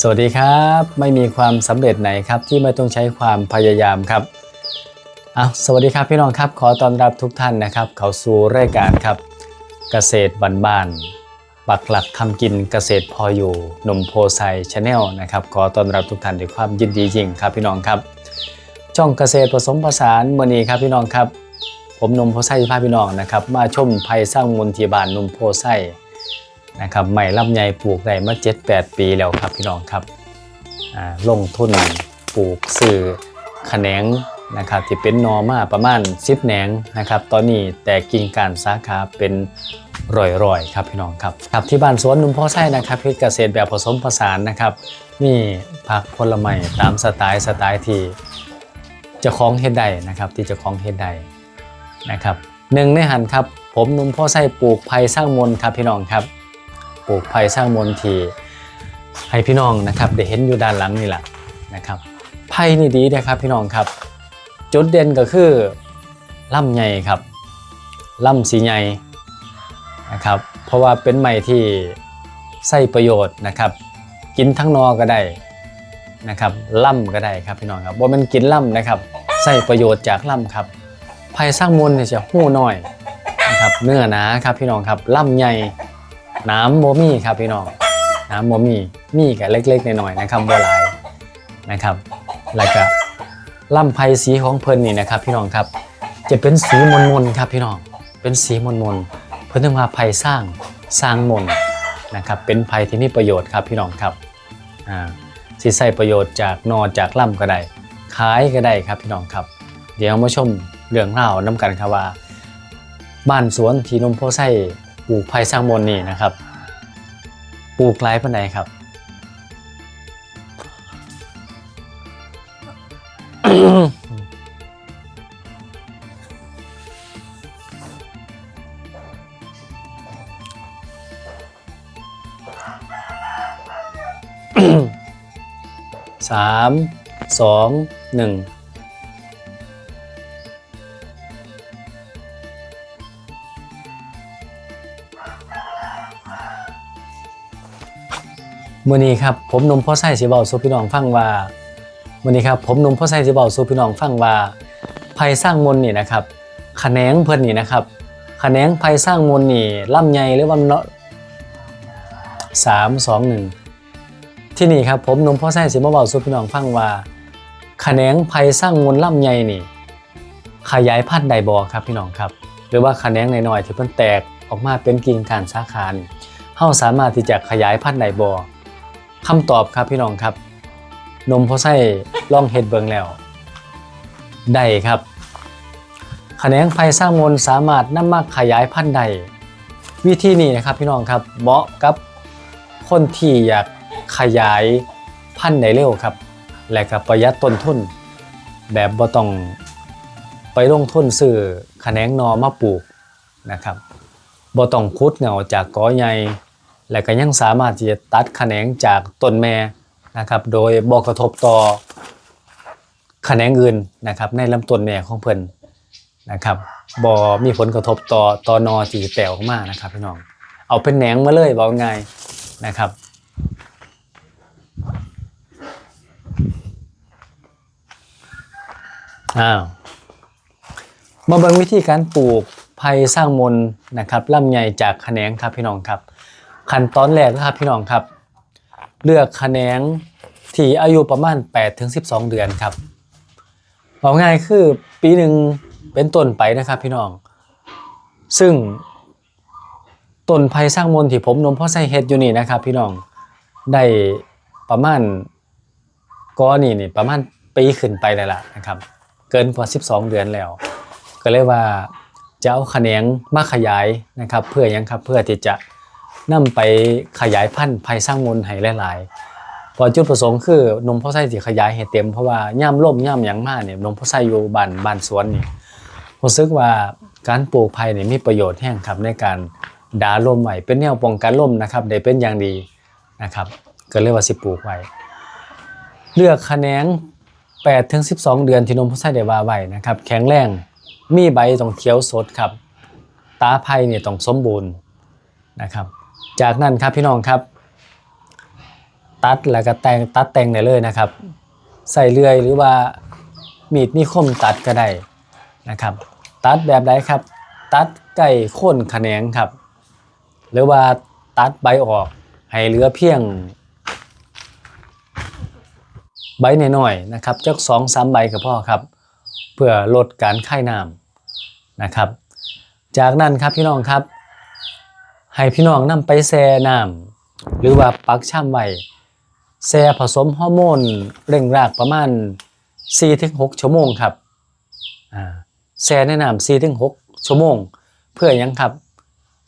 สวัสดีครับ ไม่มีความสำเร็จไหนครับที่ไม่ต้องใช้ความพยายามครับอะสวัสดีครับพี่น้องครับ ขอต้อนรับทุกท่านนะครับ เข้าสู่รายการครับ เกษตรบ้านๆปักหลักทำกินเกษตรพออยู่หนมโพไซชาแนลนะครับขอต้อนรับทุกท่านด้วยความยินดียิ่งครับพี่น้องครับ ช่องเกษตรผสมผสานมือนี้ครับพี่น้องครับ ผมนมโพไซพาพี่น้องนะครับ มาชมภัยสร้างมูลที่บ้านนมโพไซ นะครับใหม่ลำไยปลูกได้มา7-8 ปีแล้วครับพี่น้องครับลงทุนปลูกสื่อแขนงนะครับที่เป็นนอมาประมาณ10แหนงนะครับ ตอนนี้แต่กิ่งการสาขาเป็นร่อยๆครับพี่น้องครับครับที่บ้านสวนนุ่มพ่อไส้นะครับเฮ็ดเกษตรแบบผสมผสานนะครับ มีผักผลไม้ตามสไตล์สไตล์ที่จะคล้องเฮ็ดได้นะครับ ที่จะคล้องเฮ็ดได้นะครับหนึ่งในหันครับ ผมนุ่มพ่อไส้ปลูกไผ่สร้างมนต์ครับพี่น้องครับ ปลูกไผ่สร้างมนทีให้พี่น้องนะครับได้เห็นอยู่ด้านหลังนี่แหละนะครับไผ่นี่ดีนะครับพี่น้องครับ จุดเด่นก็คือล่ำใหญ่ครับล่ำสีใหญ่นะครับ เพราะว่าเป็นไม้ที่ใส่ประโยชน์นะครับ กินทั้งนอก็ได้นะครับล่ำก็ได้ครับพี่น้องครับว่ามันกินล่ำนะครับใส่ประโยชน์จากล่ำครับไผ่สร้างมนเนี่ยจะหู้น้อยนะครับเนื้อหนาครับพี่น้องครับล่ำใหญ่ น้ำโมมี่ครับพี่น้องน้ำโมมี่มี่กับเล็กๆหน่อยๆนะครับบัวลายนะครับแล้วก็ลำไพสีของเพิ่นนี่นะครับ พี่น้องครับจะเป็นสีมนมนครับพี่น้องเป็นสีมนมนเพิ่นถึงว่าไพสร้างสร้างมนนะครับเป็นไพที่มีประโยชน์ครับพี่น้องครับอ่าสิใส่ประโยชน์จากนอจากล่ำก็ได้ขายก็ได้ครับพี่น้องครับ เดี๋ยวมาชมเรื่องเล่าน้ำกันครับว่า บ้านสวนที่นมโพไส้ ปลูกไผ่สร้างมนนี่นะครับ ปลูกไร้ปานใดครับ สามสองหนึ่ง มื่อนี้ครับผมนมพ่อไส้สิเบาสูพี่น้องฟังว่ามื่อนี้ครับผมนมพ่อไส้สิเบาสูพี่น้องฟังว่าภัยสร้างมนนี่นะครับขแขนงเพิ่นนี่นะครับขแขนงภัยสร้างมนนี่ล่ำใหญ่หรือว่าเนาะสามสองหนึ่งที่นี่ครับผมนมพ่อไส้สิมาเบาสูพี่น้องฟังว่าขแขนงภัยสร้างมนล่ำใหญ่นี่ ขยายพันธุ์ใดบ่ครับพี่น้องครับ หรือว่าขแขนงน้อยๆที่เพิ่นแตกออกมาเป็นกิ่งกานสาขานี่เฮาสามารถที่จะขยายพันธุ์ใดบ่ คำตอบครับพี่น้องครับ นมพอไส้ล่องเฮ็ดเบิงแล้วได้ครับแขนงไฟสร้างมนสามารถนำมาขยายพันธุ์ได้วิธีนี้นะครับพี่น้องครับเหมาะกับคนที่อยากขยายพันธุ์ได้เร็วครับ และก็ประหยัดต้นทุน แบบบ่ต้องไปลงทุนซื้อแขนงนอมาปลูกนะครับบ่ต้องคุดเงาจากกอใหญ่ และก็ยังสามารถที่จะตัดแขนงจากต้นแม่นะครับ โดยบ่กระทบต่อแขนงอื่นนะครับ ในลำต้นแม่ของเพิ่นนะครับบ่มีผลกระทบต่อต่อนอที่แตกออกมานะครับพี่น้อง เอาเป็นแหนงมาเลยบอกง่ายนะครับอ้าวมาเบิ่งวิธีการปลูกไผ่สร้างมนนะครับลำไยจากแขนงครับพี่น้องครับ ขั้นตอนแรกนะครับพี่น้องครับ เลือกแขนงที่อายุประมาณ8ถึง12 เดือนครับเอาง่ายคือปีหนึ่งเป็นต้นไปนะครับพี่น้อง ซึ่งต้นไผ่สร้างมนที่ผมนมพ่อใส่เฮ็ดอยู่นี่นะครับ พี่น้องได้ประมาณก้อนนี่นี่ประมาณปีขึ้นไปแล้วล่ะนะครับ เกินกว่า 12 เดือนแล้ว ก็เลยว่าจะเอาแขนงมาขยายนะครับ เพื่อยังครับเพื่อที่จะ นำไปขยายพันธุ์ภัยสร้างมูลให้หลายๆพอจุดประสงค์คือนมพ่อไส้สิขยายให้เต็มเพราะว่าย่ามล่มย่ามหยังมากเนี่ยนมพ่อไส้อยู่บ้านบ้านสวนนี่รู้สึกว่าการปลูกไผ่เนี่ยมีประโยชน์แห้งครับในการดาลมไว้เป็นแนวป้องกันลมนะครับได้เป็นอย่างดีนะครับก็เรียกว่าสิปลูกไว้เลือกแขนง8ถึง12 เดือนที่นมพ่อไส้ได้ว่าไว้นะครับแข็งแรงมีใบต้องเขียวสดครับ ตาไผ่เนี่ยต้องสมบูรณ์นะครับ จากนั้นครับพี่น้องครับ ตัดแล้วก็แต่งตัดแต่งได้เลยนะครับ ใส่เลื่อยหรือว่ามีดมีคมตัดก็ได้นะครับ ตัดแบบใดครับ ตัดไก่โค่นแขนงครับ หรือว่าตัดใบออกให้เหลือเพียง ใบหน้อยๆนะครับจักสองสามใบก็พอครับ เพื่อลดการไข้น้ำนะครับ จากนั้นครับพี่น้องครับ ให้พี่น้องนำไปแช่น้ำหรือว่าปักช่ำไว้แช่ผสมฮอร์โมนเร่งรากประมาณ 4-6 ชั่วโมงครับแช่ในน้ำ4-6 ชั่วโมง เพื่อยังครับ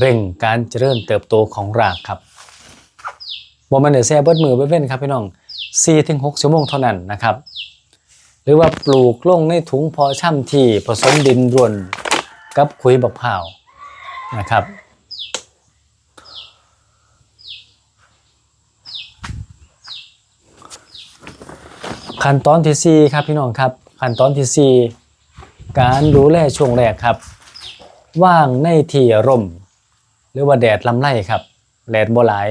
เร่งการเจริญเติบโตของรากครับบ่มันเดี๋ยแช่เบิดมือเบิดเว้นครับพี่น้อง4-6 ชั่วโมงเท่านั้นนะครับ หรือว่าปลูกลงในถุงพาะช่ำที่ผสมดินรวนกับขุยบักพร้าวนะครับ ขั้นตอนที่4ครับพี่น้องครับ ขั้นตอนที่4การดูแลช่วงแรกครับ ว่างในที่ร่ม หรือว่าแดดลำไรครับแดดบ่หลาย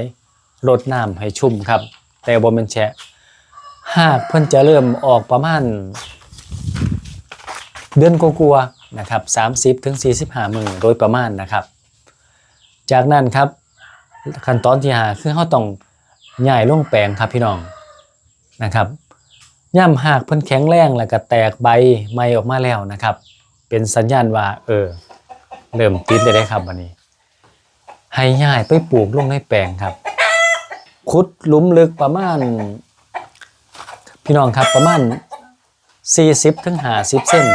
รดน้ำให้ชุ่มครับ แต่บ่แม่นแฉะหากเพิ่นจะเริ่มออกประมาณ เดือนกลัวๆนะครับ30ถึง45มือโดยประมาณนะครับ จากนั้นครับขั้นตอนที่ห้าคือเขาต้องย้ายลงแปลงครับพี่น้องนะครับ ย่ำหากเพิ่นแข็งแรงแล้วก็แตกใบใหม่ออกมาแล้วนะครับ เป็นสัญญาณว่า เออ เริ่มติดได้ได้ครับวันนี้ ให้ย้ายไปปลูกลงในแปลงครับ ขุดหลุมลึกประมาณ พี่น้องครับประมาณ 40ถึง50เส้น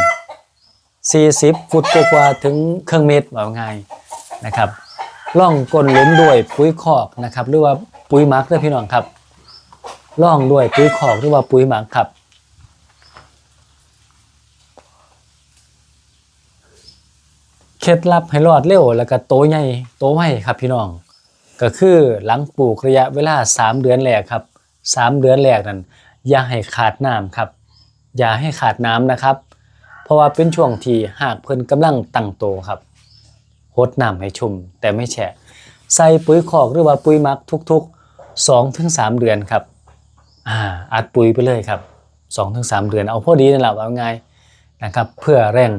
40 ฟุตกว่าถึงเครื่องเมตรว่าง่ายนะครับล่องก้นหลุมด้วยปุ๋ยคอกนะครับ หรือว่าปุ๋ยมักเด้อพี่น้องครับ ล่องด้วยปุ๋ยคอกหรือว่าปุ๋ยหมักครับ เคล็ดลับให้รอดเร็วแล้วก็โตใหญ่โตไวครับพี่น้อง ก็คือหลังปลูกระยะเวลา 3 เดือนแรกครับ3เดือนแรกนั้นอย่าให้ขาดน้ำครับ อย่าให้ขาดน้ำนะครับ เพราะว่าเป็นช่วงที่หากเพิ่นกำลังตั้งโตครับหดน้ำให้ชุ่มแต่ไม่แฉะใส่ปุ๋ยคอกหรือว่าปุ๋ยหมักทุกๆ2-3ถึง3เดือนครับ อ่าอัดปุ๋ยไปเลยครับ2-3ถึง3เดือนเอาพอดีนั่นแหละว่าง่ายนะครับ เพื่อเร่ง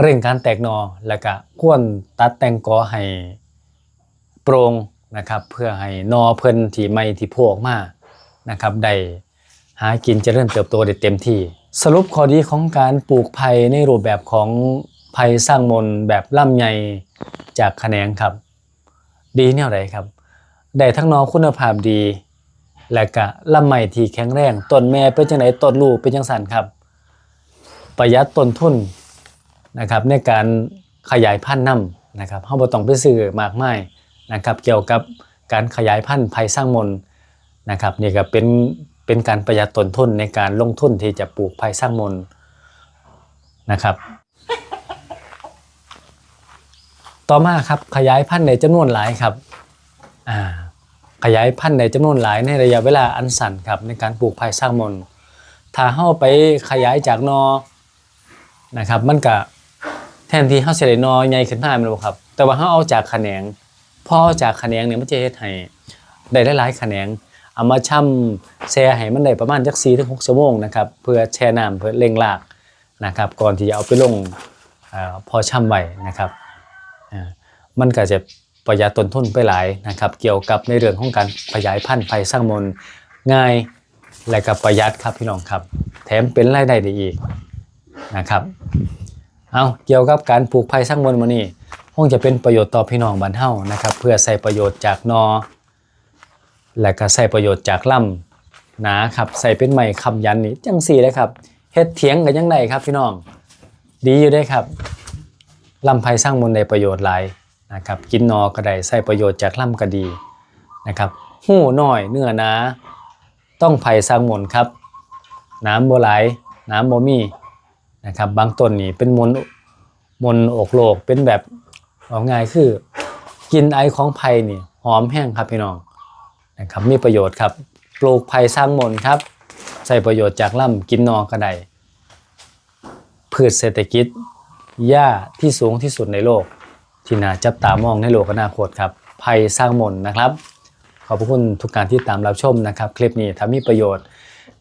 เร่งการแตกหนอแล้วก็ควรตัดแต่งกอให้โปร่งนะครับ เพื่อให้หนอเพิ่นที่ไม่ที่โผล่ออกมานะครับได้หากินจเจริญเติบโตได้เต็มที่ สรุปข้อดีของการปลูกไผ่ในรูปแบบของไผ่สร้างมนแบบล่ำใหญ่จากแขนงครับ ดีแนวใดครับ ได้ทั้งหนอคุณภาพดี และก็ลำใหม่ที่แข็งแรงต้นแม่เป็นจังไดต้นลูกเป็นจังสันครับ ประหยัดต้นทุนนะครับในการขยายพันธุ์นํนะครับเฮาบ่ต้องไปซื้อมากมายนะครับเกี่ยวกับการขยายพันธุ์ไผ่สร้างมนนะครับนี่ก็เป็นเป็นการประหยัดต้นทุนในการลงทุนที่จะปลูกไผ่สร้างมนนะครับ ต่อมาครับขยายพันธุ์ในจำนวนหลายครับอ่า ขยายพันธุ์ในจำนวนหลายในระยะเวลาอันสั้นครับในการปลูกไผ่สร้างมนถ้าเฮาไปขยายจากนอนะครับ มันก็แทนที่เฮาสิได้นอใหญ่ขึ้นมาแม่นบ่ครับ แต่ว่าเฮาเอาจากแขนงพอเอาจากแขนงเนี่ยมันจะเฮ็ดให้ได้หลายๆแขนงเอามาช่ำแช่ให้มันได้ประมาณจัก4ถึง6ชั่วโมงนะครับเพื่อแช่น้ำเพื่อเร่งรากนะครับก่อนที่จะเอาไปลงอพอช่ำไว้นะครับมันก็จะ ประหยัดต้นทุนไปหลายนะครับ เกี่ยวกับในเรื่องของการขยายพันธุ์ไผ่สร้างมนต์ง่ายและก็ประหยัดครับพี่น้องครับ แถมเป็นรายได้ได้อีกนะครับเอาเกี่ยวกับการปลูกไผ่สร้างมนต์มานี่คงจะเป็นประโยชน์ต่อพี่น้องบ้านเฮานะครับ เพื่อใส่ประโยชน์จากนอ และก็ใส่ประโยชน์จากลำนาครับใส่เป็นไม้คำยันนี่จังสี่เลยครับเฮ็ดเถียงกันยังไงครับพี่น้อง ดีอยู่ได้ครับลำไผ่สร้างมนต์ได้ประโยชน์หลาย นะครับกินนอก็ได้ใส่ประโยชน์จากลำก็ดีนะครับหูน้อยเนื้อนาต้องไผ่สร้างมนครับ น้ำบัวไหลายน้ำโมมีนะครับบางต้นนี่เป็นมนมนอกโลกเป็นแบบเอาง่ายคือกินไอของไผ่นี่หอมแห้งครับพี่น้องนะครับมีประโยชน์ครับปลูกไผ่สร้างมนครับ ใส่ประโยชน์จากลำกินนอก็ได้พืชเศรษฐกิจหญ้าที่สูงที่สุดในโลก ที่น่าจับตามองในโลกอนาคตครับภัยสร้างมนต์นะครับ ขอบพระคุณทุกการที่ตามรับชมนะครับ คลิปนี้ถ้ามีประโยชน์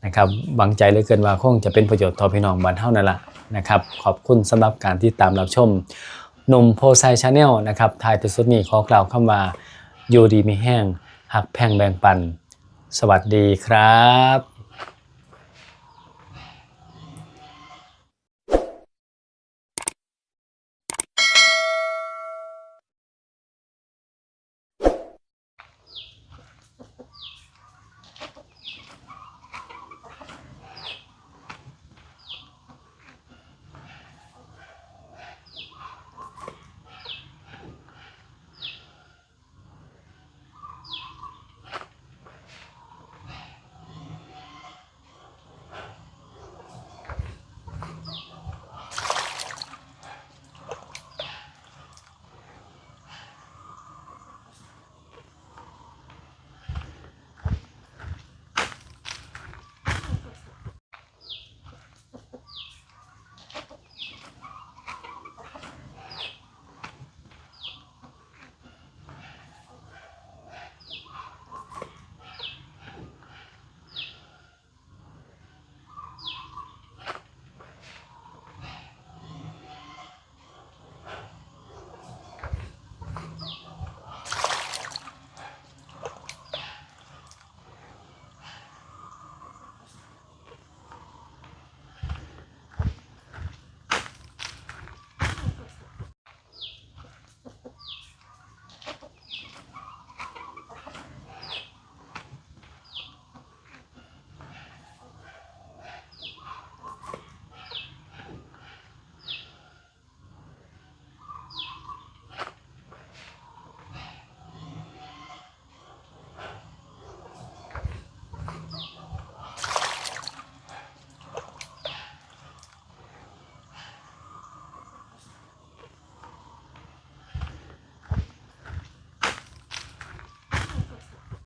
นะครับหวังใจเหลยเกินว่าคงจะเป็นประโยชน์ต่อพี่น้องบ้านเฮานั่นแหละนะครับ ขอบคุณสำหรับการที่ตามรับชมหนุ่มโพไซชาแนลนะครับทายที่สุดนี้ขอกล่าวคำว่าอยู่ดีมีแห้งหักแพงแบ่งปัน สวัสดีครับ